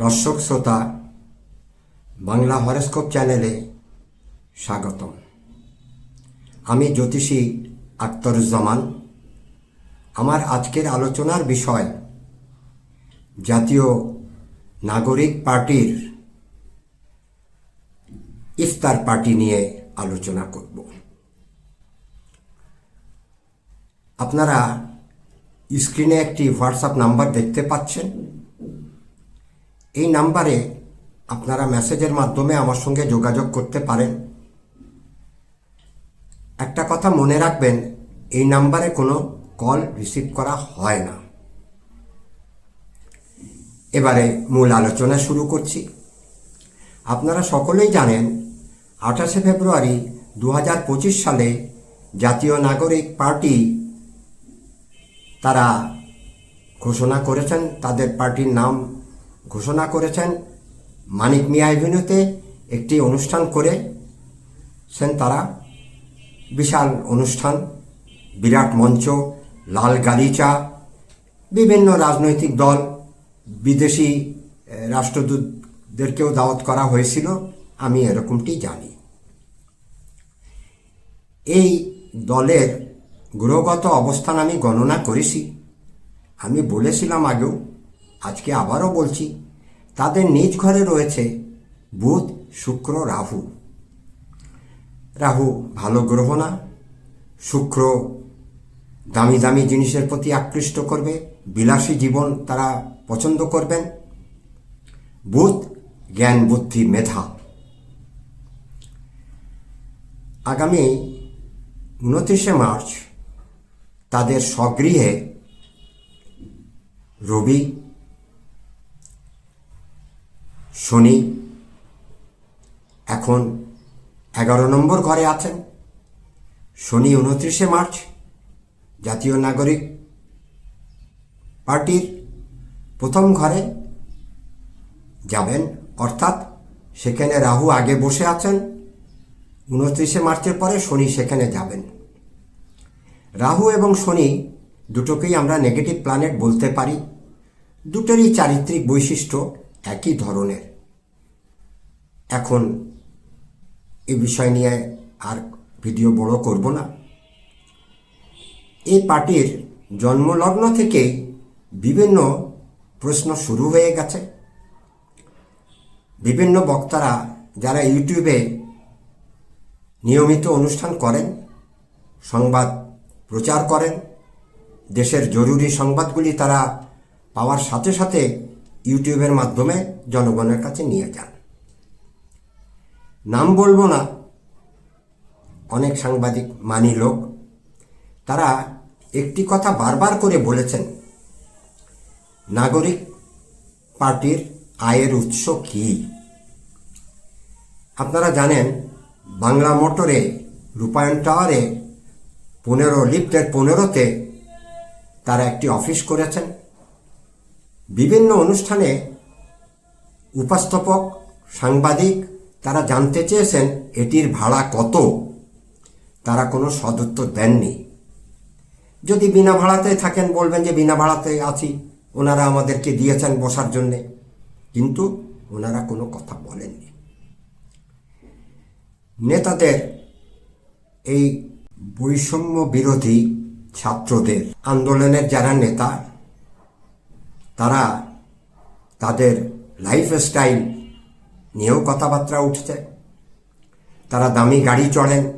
দর্শক শ্রোতা, বাংলা হরস্কোপ চ্যানেলে স্বাগতম। আমি জ্যোতিষী আক্তরুজ্জামান। আমার আজকের আলোচনার বিষয় জাতীয় নাগরিক পার্টির ইফতার পার্টি নিয়ে আলোচনা করব। আপনারা স্ক্রিনে একটি হোয়াটসঅ্যাপ নাম্বার দেখতে পাচ্ছেন। এই নাম্বারে আপনারা মেসেজের মাধ্যমে আমার সঙ্গে যোগাযোগ করতে পারেন। একটা কথা মনে রাখবেন, এই নাম্বারে কোনো কল রিসিভ করা হয় না। এবারে মূল আলোচনা শুরু করছি। আপনারা সকলেই জানেন, আঠাশে ফেব্রুয়ারি দু হাজার পঁচিশ সালে জাতীয় নাগরিক পার্টি তারা ঘোষণা করেছেন, তাদের পার্টির নাম ঘোষণা করেছেন মানিক মিয়া এভিনিউতে একটি অনুষ্ঠান করে সেন তারা। বিশাল অনুষ্ঠান, বিরাট মঞ্চ, লাল গালিচা, বিভিন্ন রাজনৈতিক দল, বিদেশি রাষ্ট্রদূতদেরকেও দাওয়াত করা হয়েছিল, আমি এরকমটি জানি। এই দলের গ্রহগত অবস্থান আমি গণনা করেছি। আমি বলেছিলাম আগেও আজকে আবারও বলছি, তাদের নিজ ঘরে রয়েছে বুধ, শুক্র, রাহু। রাহু ভালো গ্রহ না, শুক্র দামি দামি জিনিসের প্রতি আকৃষ্ট করবে, বিলাসী জীবন তারা পছন্দ করবেন। বুধ জ্ঞান, বুদ্ধি, মেধা। আগামী উনত্রিশে মার্চ তাদের স্বগৃহে রবি শনি। এখন এগারো নম্বর ঘরে আছেন। শনি উনত্রিশে মার্চ, জাতীয় নাগরিক পার্টির প্রথম ঘরে যাবেন। অর্থাৎ সেখানে রাহু আগে বসে আছেন। উনত্রিশে মার্চের পরে শনি সেখানে যাবেন। রাহু এবং শনি দুটোকেই আমরা নেগেটিভ প্ল্যানেট বলতে পারি। দুটোরই চারিত্রিক বৈশিষ্ট্য একই ধরনের। এখন এই বিষয় নিয়ে আর ভিডিও বড় করব না। এই পার্টির জন্মলগ্ন থেকেই বিভিন্ন প্রশ্ন শুরু হয়ে গেছে। বিভিন্ন বক্তারা যারা ইউটিউবে নিয়মিত অনুষ্ঠান করেন, সংবাদ প্রচার করেন, দেশের জরুরি সংবাদগুলি তারা পাওয়ার সাথে সাথে ইউটিউবের মাধ্যমে জনগণের কাছে নিয়ে যান। নাম বলব না, অনেক সাংবাদিক মানি লোক, তারা একটি কথা বারবার করে বলেছেন, নাগরিক পার্টির আয়ের উৎস কী? আপনারা জানেন, বাংলা মোটরে রূপায়ণ টাওয়ারে পনেরো, লিফটের পনেরোতে তারা একটি অফিস করেছেন। বিভিন্ন অনুষ্ঠানে উপস্থাপক, সাংবাদিক তারা জানতে চেয়েছেন, এটির ভাড়া কত? তারা কোনো সদুত্তর দেননি। যদি বিনা ভাড়াতে থাকেন, বলবেন যে বিনা ভাড়াতে আছি, ওনারা আমাদেরকে দিয়েছেন বসার জন্যে। কিন্তু ওনারা কোনো কথা বলেননি। নেতাদের এই বৈষম্য বিরোধী ছাত্রদের আন্দোলনের যারা নেতা তারা তাদের লাইফস্টাইল নিয়েও কথাবার্তা উঠছে। তারা দামি গাড়ি চড়েন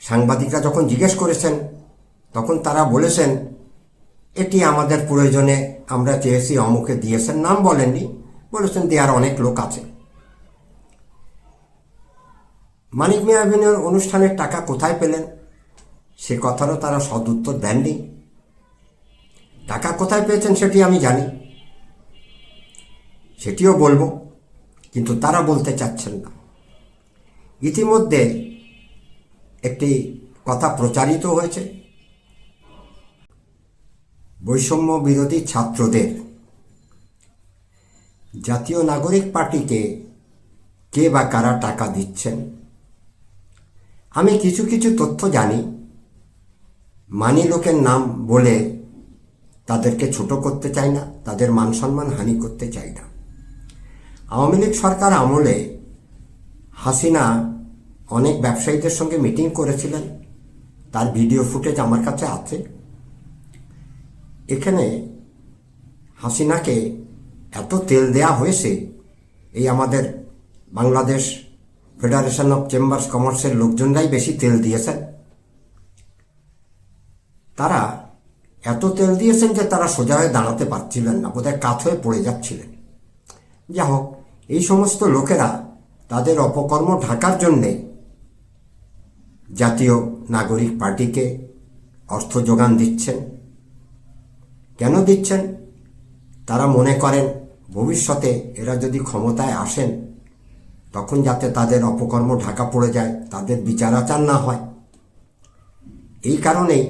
সাংবাদিকরা যখন জিজ্ঞেস করেছেন, তখন তারা বলেছেন, এটি আমাদের প্রয়োজনে আমরা চেয়েছি, অমুকে দিয়েছেন। নাম বলেননি, বলেছেন দেওয়ার অনেক লোক আছে। মানিক মিয়া অভিনয়ের অনুষ্ঠানের টাকা কোথায় পেলেন, সে কথারও তারা সদুত্তর দেননি। টাকা কোথায় পেয়েছেন সেটি আমি জানি। সেটিও বলব, কিন্তু তারা বলতে চাচ্ছেন না। ইতিমধ্যে একটি কথা প্রচারিত হয়েছে। বৈষম্য বিরোধী ছাত্রদের জাতীয় নাগরিক পার্টিকে কে বা কারা টাকা দিচ্ছেন? আমি কিছু কিছু তথ্য জানি। মানি লোকের নাম বলে তাদেরকে ছোট করতে চাই না, তাদের মান সম্মান হানি করতে চাই না। আওয়ামী লীগ সরকার আমলে হাসিনা অনেক ব্যবসায়ীদের সঙ্গে মিটিং করেছিলেন। তার ভিডিও ফুটেজ আমার কাছে আছে। এখানে হাসিনাকে এত তেল দেয়া হয়েছে এই আমাদের বাংলাদেশ ফেডারেশন অফ চেম্বার্স কমার্সের লোকজনরাই বেশি তেল দিয়েছেন। তারা এত তেল দিয়েছেন যে তারা সোজা হয়ে দাঁড়াতে পারছিলেন না, বোধহয় কাত হয়ে পড়ে যাচ্ছিলেন। যা হোক, এই সমস্ত লোকেরা তাদের অপকর্ম ঢাকার জন্যে জাতীয় নাগরিক পার্টিকে অর্থ যোগান দিচ্ছেন। কেন দিচ্ছেন? তারা মনে করেন, ভবিষ্যতে এরা যদি ক্ষমতায় আসেন, তখন যাতে তাদের অপকর্ম ঢাকা পড়ে যায়, তাদের বিচার আচার না হয়। এই কারণেই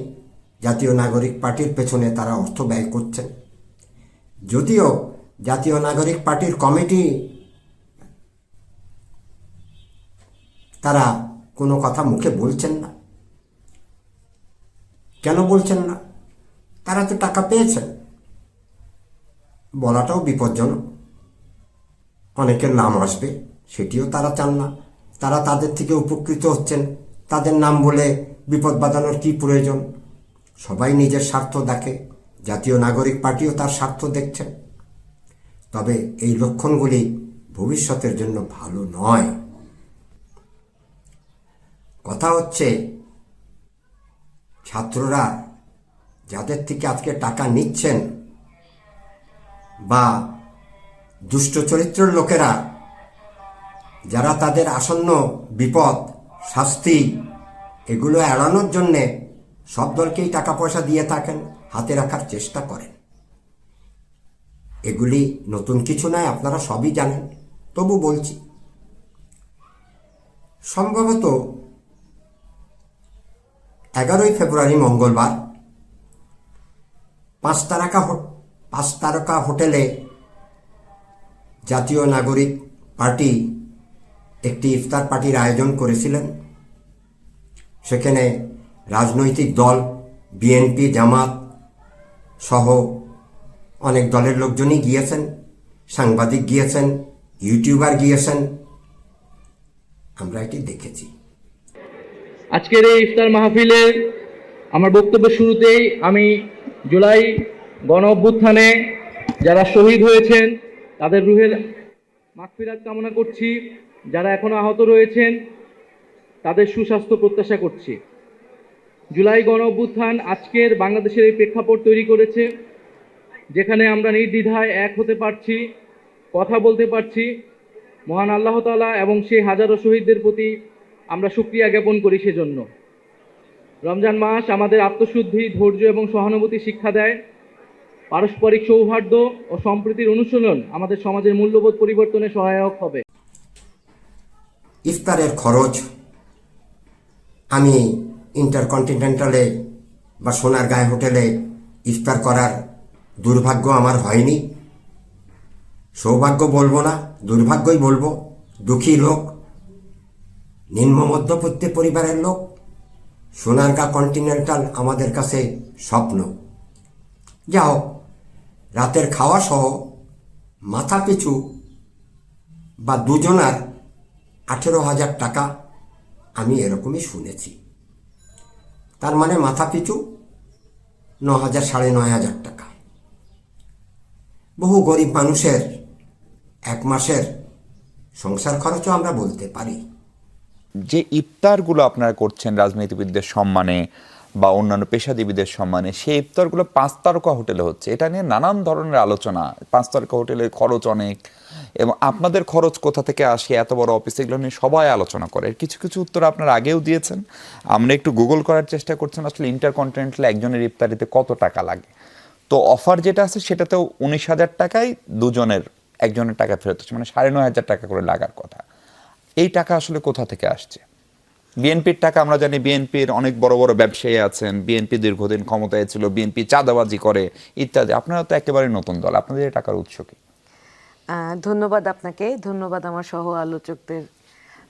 জাতীয় নাগরিক পার্টির পেছনে তারা অর্থ ব্যয় করছেন। যদিও জাতীয় নাগরিক পার্টির কমিটি তারা কোনো কথা মুখে বলছেন না। কেন বলছেন না? তারা তো টাকা পেয়েছেন। বলাটাও বিপজ্জনক। অনেকের নাম আসবে, সেটিও তারা চান না। তারা তাদের থেকে উপকৃত হচ্ছেন। তাদের নাম বলে বিপদ বাঁধানোর কী প্রয়োজন? সবাই নিজের স্বার্থ দেখে। জাতীয় নাগরিক পার্টিও তার স্বার্থ দেখছেন তবে এই লক্ষণগুলি ভবিষ্যতের জন্য ভালো নয়। কথা হচ্ছে, ছাত্ররা যাদের থেকে আজকে টাকা নিচ্ছেন বা দুষ্ট চরিত্রের লোকেরা, যারা তাদের আসন্ন বিপদ, শাস্তি, এগুলো এড়ানোর জন্যে সব দলকেই টাকা পয়সা দিয়ে থাকেন, হাতে রাখার চেষ্টা করেন। এগুলি নতুন কিছু নয়, আপনারা সবই জানেন। তবু বলছি, সম্ভবত এগারোই ফেব্রুয়ারি মঙ্গলবার, পাঁচ তারকা পাঁচ তারকা হোটেলে জাতীয় নাগরিক পার্টি, একটি ইফতার পার্টির আয়োজন করেছিলেন। সেখানে রাজনৈতিক দল, বিএনপি, জামাত সহ অনেক দলের লোকজনই গিয়েছেন, সাংবাদিক গিয়েছেন, ইউটিউবার গিয়েছেন। আমরা এটি দেখেছি। আজকের এই ইফতার মাহফিলে আমার বক্তব্যের শুরুতেই আমি জুলাই গণ অভ্যুত্থানে যারা শহীদ হয়েছেন, তাদের রুহের মাগফিরাত কামনা করছি। যারা এখনও আহত রয়েছেন, তাদের সুস্বাস্থ্য প্রত্যাশা করছি। জুলাই গণ অভ্যুত্থান আজকের বাংলাদেশের এই প্রেক্ষাপট তৈরি করেছে, যেখানে আমরা নির্দ্বিধায় এক হতে পারছি, কথা বলতে পারছি। মহান আল্লাহ তাআলা এবং সেই হাজারো শহীদদের প্রতি আমরা সুক্রিয়া জ্ঞাপন করি সেজন্য। রমজান মাস আমাদের আত্মশুদ্ধি, ধৈর্য এবং সহানুভূতি শিক্ষা দেয়। পারস্পরিক সৌহার্দ্য ও সম্প্রীতির অনুশীলন আমাদের সমাজের মূল্যবোধ পরিবর্তনে সহায়ক হবে। ইফতারের খরচ, আমি ইন্টারকন্টিনেন্টালে বা সোনারগাঁয় হোটেলে ইফতার করার দুর্ভাগ্য আমার হয়নি। সৌভাগ্য বলব না, দুর্ভাগ্যই বলব। দুঃখী লোক, নিম্ন মধ্যবিত্ত পরিবারের লোক, সোনারগাঁ কন্টিনেন্টাল আমাদের কাছে স্বপ্ন। যা হোক রাতের খাওয়া সহ মাথা পিছু বা দুজনার আঠেরো হাজার টাকা আমি এরকমই শুনেছি। তার মানে মাথা পিছু ন হাজার, সাড়ে নয় হাজার টাকা। বহু গরিব মানুষের এক মাসের সংসার খরচও আমরা বলতে পারি। যে ইফতারগুলো আপনারা করছেন রাজনীতিবিদদের সম্মানে বা অন্যান্য পেশাজীবীদের সম্মানে, সেই ইফতারগুলো পাঁচ তারকা হোটেলে হচ্ছে। এটা নিয়ে নানান ধরনের আলোচনা। পাঁচ তারকা হোটেলের খরচ অনেক এবং আপনাদের খরচ কোথা থেকে আসে, এত বড় অফিস, এগুলো নিয়ে সবাই আলোচনা করে। কিছু কিছু উত্তর আপনারা আগেও দিয়েছেন। আমরা একটু গুগল করার চেষ্টা করছেন আসলে ইন্টারকন্টিনেন্টাল একজনের ইফতারিতে কত টাকা লাগে? তো অফার যেটা আছে, সেটাতেও উনিশ হাজার টাকায় দুজনের, একজনের টাকা ফেরত হচ্ছে। মানে সাড়ে নয় হাজার টাকা করে লাগার কথা। এই টাকা আসলে কোথা থেকে আসছে? বিএনপির টাকা আমরা জানি বিএনপির অনেক বড় বড় ব্যবসায়ী আছেন বিএনপি দীর্ঘদিন ক্ষমতায় ছিল বিএনপি চাঁদাবাজি করে ইত্যাদি। আপনারা তো একেবারে নতুন দল আপনাদের টাকার উৎস কি? আহ, ধন্যবাদ আপনাকে ধন্যবাদ আমার সহ আলোচকদের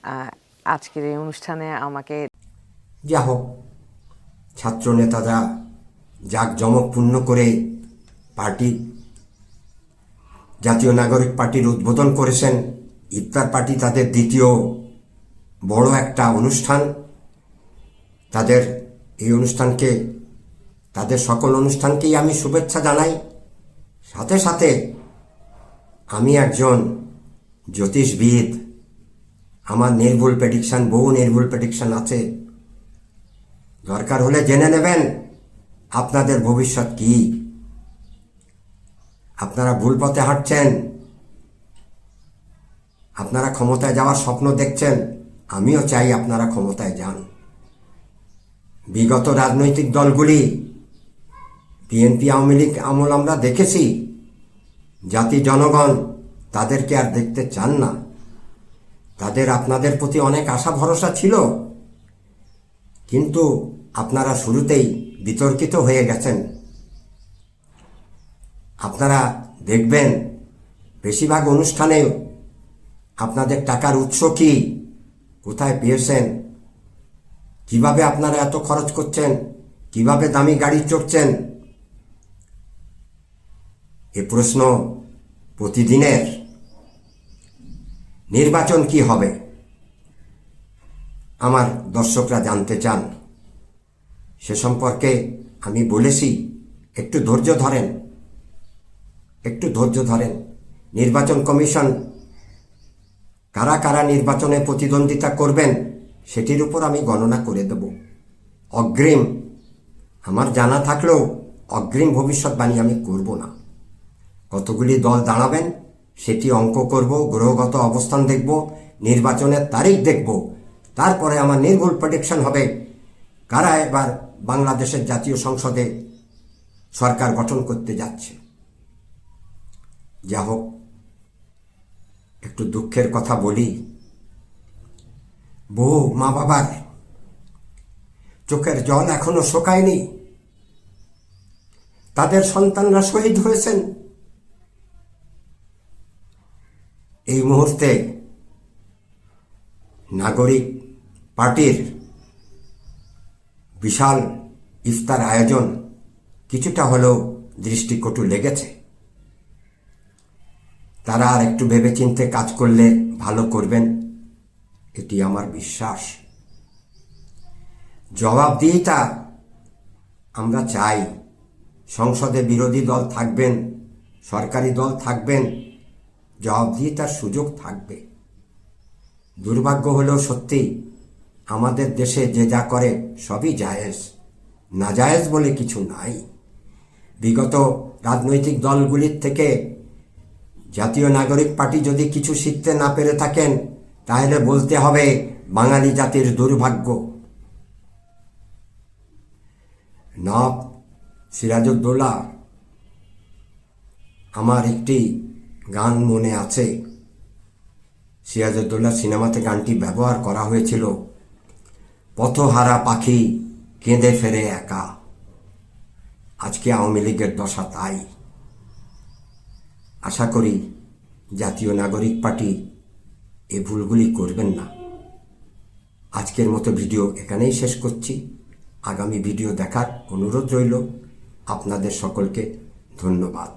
আহ, আজকের এই অনুষ্ঠানে আমাকে যা হোক ছাত্র নেতারা জাঁকজমকপূর্ণ করে পার্টি জাতীয় নাগরিক পার্টির উদ্বোধন করেছেন। ইফতার পার্টি তাদের দ্বিতীয় বড় একটা অনুষ্ঠান। তাদের এই অনুষ্ঠানকে, তাদের সকল অনুষ্ঠানকেই আমি শুভেচ্ছা জানাই। সাথে সাথে আমি একজন জ্যোতিষবিদ। আমার নির্ভুল প্রেডিকশান বহু নির্ভুল প্রেডিকশান আছে। দরকার হলে জেনে নেবেন আপনাদের ভবিষ্যৎ কি। আপনারা ভুল পথে হাঁটছেন। আপনারা ক্ষমতায় যাওয়ার স্বপ্ন দেখছেন, আমিও চাই আপনারা ক্ষমতায় যান। বিগত রাজনৈতিক দলগুলি, বিএনপি, আওয়ামী লীগ, আমল আমরা দেখেছি। জাতি, জনগণ তাদেরকে আর দেখতে চান না। তাদের আপনাদের প্রতি অনেক আশা, ভরসা ছিল। কিন্তু আপনারা শুরুতেই বিতর্কিত হয়ে গেছেন। আপনারা দেখবেন, বেশিরভাগ অনুষ্ঠানে আপনাদের টাকার উৎস কি? কোথায় পেয়েছেন? কীভাবে আপনারা এত খরচ করছেন? কীভাবে দামি গাড়ি চড়ছেন? এ প্রশ্ন প্রতিদিনের। নির্বাচন কি হবে? আমার দর্শকরা জানতে চান। সে সম্পর্কে আমি বলেছি, একটু ধৈর্য ধরেন। একটু ধৈর্য ধরেন। নির্বাচন কমিশন কারা কারা নির্বাচনে প্রতিদ্বন্দ্বিতা করবেন, সেটির উপর আমি গণনা করে দেব। অগ্রিম, আমার জানা থাকলেও অগ্রিম ভবিষ্যৎবাণী আমি করব না। কতগুলি দল দাঁড়াবেন, সেটি অঙ্ক করব, গ্রহগত অবস্থান দেখব, নির্বাচনের তারিখ দেখব, তারপরে আমার নির্ভুল প্রেডিকশন হবে কারা এবার বাংলাদেশের জাতীয় সংসদে সরকার গঠন করতে যাচ্ছে। যা হোক। একটু দুঃখের কথা বলি। বহু মা বাবার, চোখের জল এখনও শোকায়নি। তাদের সন্তানরা শহীদ হয়েছেন। এই মুহূর্তে নাগরিক পার্টির বিশাল ইফতার আয়োজন কিছুটা হলেও দৃষ্টিকটু লেগেছে। তারা আর একটু ভেবেচিন্তে কাজ করলে ভালো করবেন? এটি আমার বিশ্বাস। জবাবদিহিতা আমরা চাই। সংসদে বিরোধী দল থাকবেন, সরকারি দল থাকবেন, জবাবদিহিতার সুযোগ থাকবে। দুর্ভাগ্য হলেও সত্যি, আমাদের দেশে যে যা করে সবই জায়েজ। নাজায়েজ বলে কিছু নাই। বিগত রাজনৈতিক দলগুলির থেকে জাতীয় নাগরিক পার্টি যদি কিছু শিখতে না পেরে থাকেন, তাহলে বলতে হবে বাঙালি জাতির দুর্ভাগ্য। নব সিরাজউদ্দৌলা, আমার একটি গান মনে আছে। সিরাজউদ্দৌলা সিনেমাতে গানটি ব্যবহার করা হয়েছিল। পথহারা পাখি কেঁদে ফেরে একা। আজকে আওয়ামী লীগের দশা তাই। আশা করি জাতীয় নাগরিক পার্টি এ ভুলগুলি করবেন না। আজকের মতো ভিডিও এখানেই শেষ করছি। আগামী ভিডিও দেখার অনুরোধ রইল। আপনাদের সকলকে ধন্যবাদ।